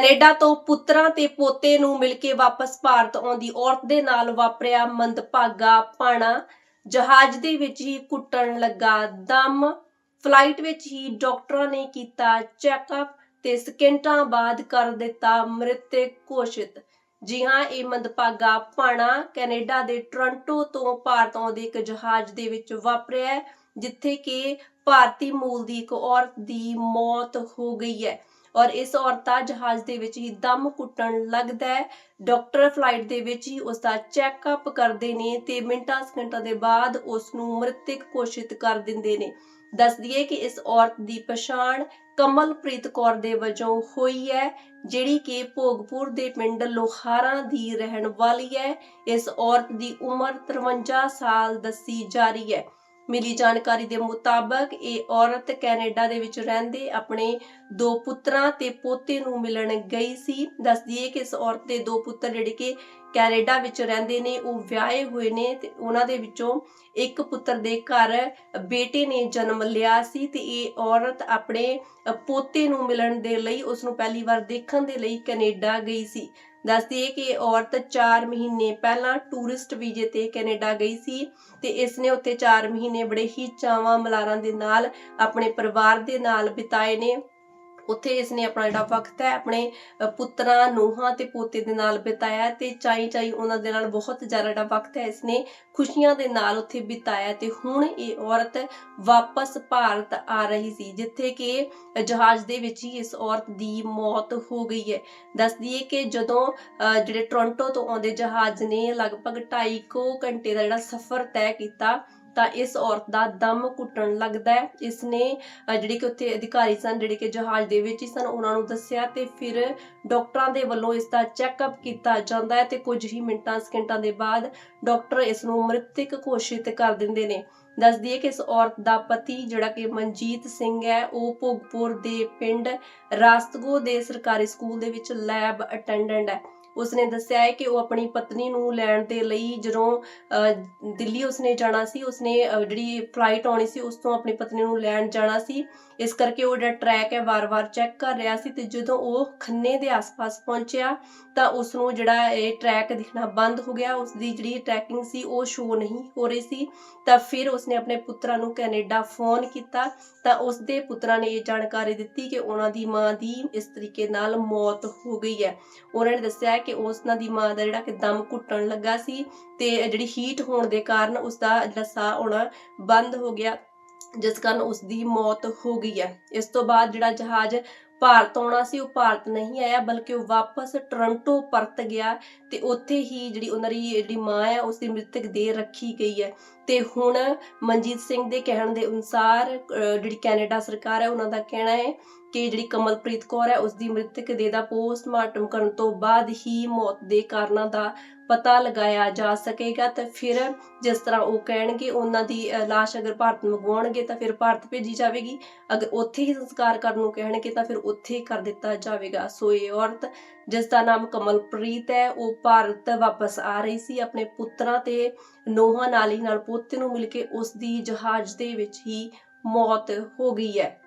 Canada ਤੋਂ ਪੁੱਤਰਾਂ ਤੇ ਪੋਤੇ ਨੂੰ ਮਿਲ ਕੇ ਵਾਪਸ ਭਾਰਤ ਆਉਂਦੀ ਔਰਤ ਦੇ ਨਾਲ ਵਾਪਰਿਆ ਮੰਦਭਾਗਾ ਪਾਣਾ। ਜਹਾਜ਼ ਦੇ ਵਿੱਚ ਹੀ ਕੁੱਟਣ ਲੱਗਾ ਦਮ। ਫਲਾਈਟ ਵਿੱਚ ਹੀ ਡਾਕਟਰਾਂ ਨੇ ਕੀਤਾ ਚੈੱਕਅਪ ਤੇ ਸਕਿੰਟਾਂ ਬਾਅਦ ਕਰ ਦਿੱਤਾ ਮ੍ਰਿਤਕ ਘੋਸ਼ਿਤ। ਜੀ ਹਾਂ ਇਹ ਮੰਦਭਾਗਾ ਪਾਣਾ ਕੈਨੇਡਾ ਦੇ ਟੋਰਾਂਟੋ ਤੋਂ ਭਾਰਤ ਆਉਂਦੇ ਇੱਕ ਜਹਾਜ਼ ਦੇ ਵਿੱਚ ਵਾਪਰਿਆ ਹੈ, ਜਿੱਥੇ ਕਿ ਭਾਰਤੀ ਮੂਲ ਦੀ ਇੱਕ ਔਰਤ ਦੀ ਮੌਤ ਹੋ ਗਈ ਹੈ। ਔਰ ਇਸ ਔਰਤ ਜਹਾਜ਼ ਦੇ ਵਿੱਚ ਹੀ ਦਮ ਕੁੱਟਣ ਲੱਗਦਾ ਹੈ। ਡਾਕਟਰ ਫਲਾਈਟ ਦੇ ਵਿੱਚ ਹੀ ਉਸ ਦਾ ਚੈੱਕਅਪ ਕਰਦੇ ਨੇ ਤੇ ਮਿੰਟਾਂ ਸਕਿੰਟਾਂ ਦੇ ਬਾਅਦ ਉਸ ਨੂੰ ਮ੍ਰਿਤਕ ਘੋਸ਼ਿਤ ਕਰ ਦਿੰਦੇ ਨੇ। ਦੱਸ ਦਈਏ ਕਿ ਇਸ ਔਰਤ ਦੀ ਪਛਾਣ ਕਮਲਪ੍ਰੀਤ ਕੌਰ ਦੇ ਵਜੋਂ ਹੋਈ ਹੈ, ਜਿਹੜੀ ਕਿ ਭੋਗਪੁਰ ਦੇ ਪਿੰਡ ਲੋਹਾਰਾਂ ਦੀ ਰਹਿਣ ਵਾਲੀ ਹੈ। ਇਸ ਔਰਤ ਦੀ ਉਮਰ 53 ਸਾਲ ਦੱਸੀ ਜਾ ਰਹੀ ਹੈ। ਮਿਲੀ ਜਾਣਕਾਰੀ ਦੇ ਮੁਤਾਬਕ ਇਹ ਔਰਤ ਕੈਨੇਡਾ ਦੇ ਵਿੱਚ ਰਹਿੰਦੇ ਆਪਣੇ ਦੋ ਪੁੱਤਰਾਂ ਤੇ ਪੋਤੇ ਨੂੰ ਮਿਲਣ ਗਈ ਸੀ। ਦੱਸਦੀ ਦਈਏ ਕਿ ਇਸ ਔਰਤ ਦੇ ਦੋ ਪੁੱਤਰ ਜਿਹੜੇ ਕਿ ਕੈਨੇਡਾ ਵਿੱਚ ਰਹਿੰਦੇ ਨੇ, ਉਹ ਵਿਆਹੇ ਹੋਏ ਨੇ ਤੇ ਉਹਨਾਂ ਦੇ ਵਿੱਚੋਂ ਇੱਕ ਪੁੱਤਰ ਦੇ ਘਰ ਬੇਟੇ ਨੇ ਜਨਮ ਲਿਆ ਸੀ ਤੇ ਇਹ ਔਰਤ ਆਪਣੇ ਪੋਤੇ ਨੂੰ ਮਿਲਣ ਦੇ ਲਈ ਉਸ ਨੂੰ ਪਹਿਲੀ ਵਾਰ ਦੇਖਣ ਦੇ ਲਈ ਕੈਨੇਡਾ ਗਈ ਸੀ। ਦੱਸਦੀ ਹੈ ਕਿ ਔਰਤ 4 ਮਹੀਨੇ ਪਹਿਲਾਂ ਟੂਰਿਸਟ ਵੀਜ਼ੇ ਤੇ ਕੈਨੇਡਾ ਗਈ ਸੀ ਤੇ ਇਸ ਨੇ ਉੱਥੇ 4 ਮਹੀਨੇ ਬੜੇ ਹੀ ਚਾਵਾਂ ਮਲਾਰਾਂ ਦੇ ਨਾਲ ਆਪਣੇ ਪਰਿਵਾਰ ਦੇ ਨਾਲ ਬਿਤਾਏ ਨੇ। ਉੱਥੇ ਇਸ ਨੇ ਆਪਣਾ ਜਿਹੜਾ ਵਕਤ ਹੈ ਆਪਣੇ ਪੁੱਤਰਾਂ ਨੂੰਹਾਂ ਤੇ ਪੋਤੇ ਦੇ ਨਾਲ ਬਿਤਾਇਆ ਤੇ ਚਾਈ ਚਾਈ ਉਹਨਾਂ ਦੇ ਨਾਲ ਬਹੁਤ ਜ਼ਿਆਦਾ ਜਿਹੜਾ ਵਕਤ ਹੈ ਇਸ ਨੇ ਖੁਸ਼ੀਆਂ ਦੇ ਨਾਲ ਉੱਥੇ ਬਿਤਾਇਆ ਤੇ ਹੁਣ ਇਹ ਔਰਤ ਵਾਪਸ ਭਾਰਤ ਆ ਰਹੀ ਸੀ ਜਿੱਥੇ ਕਿ ਜਹਾਜ਼ ਦੇ ਵਿੱਚ ਹੀ ਇਸ ਔਰਤ ਦੀ ਮੌਤ ਹੋ ਗਈ ਹੈ। ਦੱਸਦੀ ਦਈਏ ਕਿ ਜਦੋਂ ਅ, ਜਿਹੜੇ ਟੋਰਾਂਟੋ ਤੋਂ ਆਉਂਦੇ ਜਹਾਜ਼ ਨੇ ਲਗਭਗ 2.5 ਕੁ ਘੰਟੇ ਦਾ ਜਿਹੜਾ ਸਫ਼ਰ ਤੈਅ ਕੀਤਾ ਤਾਂ ਇਸ ਔਰਤ ਦਾ ਦਮ ਘੁੱਟਣ ਲੱਗਦਾ ਹੈ। ਇਸ ਨੇ ਜਿਹੜੇ ਕਿ ਉੱਥੇ ਅਧਿਕਾਰੀ ਸਨ, ਜਿਹੜੇ ਕਿ ਜਹਾਜ਼ ਦੇ ਵਿੱਚ ਹੀ ਸਨ, ਉਹਨਾਂ ਨੂੰ ਦੱਸਿਆ ਤੇ ਫਿਰ ਡਾਕਟਰਾਂ ਦੇ ਵੱਲੋਂ ਇਸ ਦਾ ਚੈੱਕਅਪ ਕੀਤਾ ਜਾਂਦਾ ਹੈ ਤੇ ਕੁਝ ਹੀ ਮਿੰਟਾਂ, ਸਕਿੰਟਾਂ ਦੇ ਬਾਅਦ ਡਾਕਟਰ ਇਸ ਨੂੰ ਮ੍ਰਿਤਕ ਘੋਸ਼ਿਤ ਕਰ ਦਿੰਦੇ ਨੇ। ਦੱਸ ਦਈਏ ਕਿ ਇਸ ਔਰਤ ਦਾ ਪਤੀ, ਜਿਹੜਾ ਕਿ ਮਨਜੀਤ ਸਿੰਘ ਹੈ, ਉਹ ਭੋਗਪੁਰ ਦੇ ਪਿੰਡ ਰਾਸਤਗੋ ਦੇ ਸਰਕਾਰੀ ਸਕੂਲ ਦੇ ਵਿੱਚ ਲੈਬ ਅਟੈਂਡੈਂਟ ਹੈ। ਉਸਨੇ ਦੱਸਿਆ ਹੈ ਕਿ ਉਹ ਆਪਣੀ ਪਤਨੀ ਨੂੰ ਲੈਣ ਦੇ ਲਈ ਜਦੋਂ ਅ, ਦਿੱਲੀ ਉਸਨੇ ਜਾਣਾ ਸੀ ਉਸਨੇ ਜਿਹੜੀ ਫਲਾਈਟ ਆਉਣੀ ਸੀ ਉਸ ਤੋਂ ਆਪਣੀ ਪਤਨੀ ਨੂੰ ਲੈਣ ਜਾਣਾ ਸੀ। ਇਸ ਕਰਕੇ ਉਹ ਜਿਹੜਾ ਟਰੈਕ ਹੈ ਵਾਰ-ਵਾਰ ਚੈੱਕ ਕਰ ਰਿਹਾ ਸੀ ਤੇ ਜਦੋਂ ਉਹ ਖੰਨੇ ਦੇ ਆਸ-ਪਾਸ ਪਹੁੰਚਿਆ ਤਾਂ ਉਸ ਨੂੰ ਜਿਹੜਾ ਇਹ ਟਰੈਕ ਦਿਖਣਾ ਬੰਦ ਹੋ ਗਿਆ। ਉਸ ਦੀ ਜਿਹੜੀ ਟਰੈਕਿੰਗ ਸੀ ਉਹ ਸ਼ੋ ਨਹੀਂ ਹੋ ਰਹੀ ਸੀ। ਤਾਂ ਫਿਰ ਉਸਨੇ ਆਪਣੇ ਪੁੱਤਰਾਂ ਨੂੰ ਕੈਨੇਡਾ ਫੋਨ ਕੀਤਾ। ਤਾਂ ਉਸ ਦੇ ਪੁੱਤਰਾਂ ਨੇ ਇਹ ਜਾਣਕਾਰੀ ਦਿੱਤੀ ਕਿ ਉਹਨਾਂ ਦੀ ਮਾਂ ਦੀ ਇਸ ਤਰੀਕੇ ਨਾਲ ਮੌਤ ਹੋ ਗਈ ਹੈ। ਉਹਨਾਂ ਨੇ ਦੱਸਿਆ ਕਿ ਉਸਨਾਂ ਦੀ ਮਾਂ ਦਾ ਜਿਹੜਾ ਕਿ ਦਮ ਘੁੱਟਣ ਲੱਗਾ ਸੀ ਤੇ ਜਿਹੜੀ ਹੀਟ ਹੋਣ ਦੇ ਕਾਰਨ ਉਸ ਦਾ ਜਿਹੜਾ ਸਾਹ ਆਉਣਾ ਬੰਦ ਹੋ ਗਿਆ, ਜਿਸ ਕਾਰਨ ਉਸ ਦੀ ਮੌਤ ਹੋ ਗਈ ਹੈ। ਇਸ ਤੋਂ ਬਾਅਦ ਜਿਹੜਾ ਜਹਾਜ਼ ਭਾਰਤ ਆਉਣਾ ਸੀ, ਉਹ ਭਾਰਤ ਨਹੀਂ ਆਇਆ, ਬਲਕਿ ਉਹ ਵਾਪਸ ਟੋਰਾਂਟੋ ਪਰਤ ਗਿਆ ਤੇ ਉੱਥੇ ਹੀ ਜਿਹੜੀ ਉਹਨਾਂ ਦੀ ਜਿਹੜੀ ਮਾਂ ਹੈ ਉਸ ਦੀ ਮ੍ਰਿਤਕ ਦੇਹ ਰੱਖੀ ਗਈ ਹੈ। ਤੇ ਹੁਣ ਮਨਜੀਤ ਸਿੰਘ ਦੇ ਕਹਿਣ ਦੇ ਅਨੁਸਾਰ ਜਿਹੜੀ ਕੈਨੇਡਾ ਸਰਕਾਰ ਹੈ, ਉਹਨਾਂ ਦਾ ਕਹਿਣਾ ਹੈ ਕਿ ਜਿਹੜੀ ਕਮਲਪ੍ਰੀਤ ਕੌਰ ਹੈ ਉਸ ਦੀ ਮ੍ਰਿਤਕ ਦੇਹ ਦਾ ਪੋਸਟਮਾਰਟਮ ਕਰਨ ਤੋਂ ਬਾਅਦ ਹੀ ਮੌਤ ਦੇ ਕਾਰਨਾਂ ਦਾ ਪਤਾ ਲਗਾਇਆ ਜਾ ਸਕੇਗਾ। ਤੇ ਫਿਰ ਜਿਸ ਤਰ੍ਹਾਂ ਉਹ ਕਹਿਣਗੇ ਉਹਨਾਂ ਦੀ ਅਹ, ਲਾਸ਼ ਅਗਰ ਭਾਰਤ ਮੰਗਵਾਉਣਗੇ ਤਾਂ ਫਿਰ ਭਾਰਤ ਭੇਜੀ ਜਾਵੇਗੀ। ਅਗਰ ਉੱਥੇ ਹੀ ਸੰਸਕਾਰ ਕਰਨ ਨੂੰ ਕਹਿਣਗੇ ਤਾਂ ਫਿਰ ਉੱਥੇ ਹੀ ਕਰ ਦਿੱਤਾ ਜਾਵੇਗਾ। ਸੋ ਇਹ ਔਰਤ ਜਿਸ ਦਾ ਨਾਮ ਕਮਲਪ੍ਰੀਤ ਹੈ ਉਹ ਭਾਰਤ ਵਾਪਸ ਆ ਰਹੀ ਸੀ। ਆਪਣੇ ਪੁੱਤਰਾਂ ਤੇ ਨੋਹਾਂ ਨਾਲ ਹੀ ਨਾਲ ਪੋਤੇ ਨੂੰ ਮਿਲ ਕੇ ਉਸ ਦੀ ਜਹਾਜ਼ ਦੇ ਵਿੱਚ ਹੀ ਮੌਤ ਹੋ ਗਈ ਹੈ।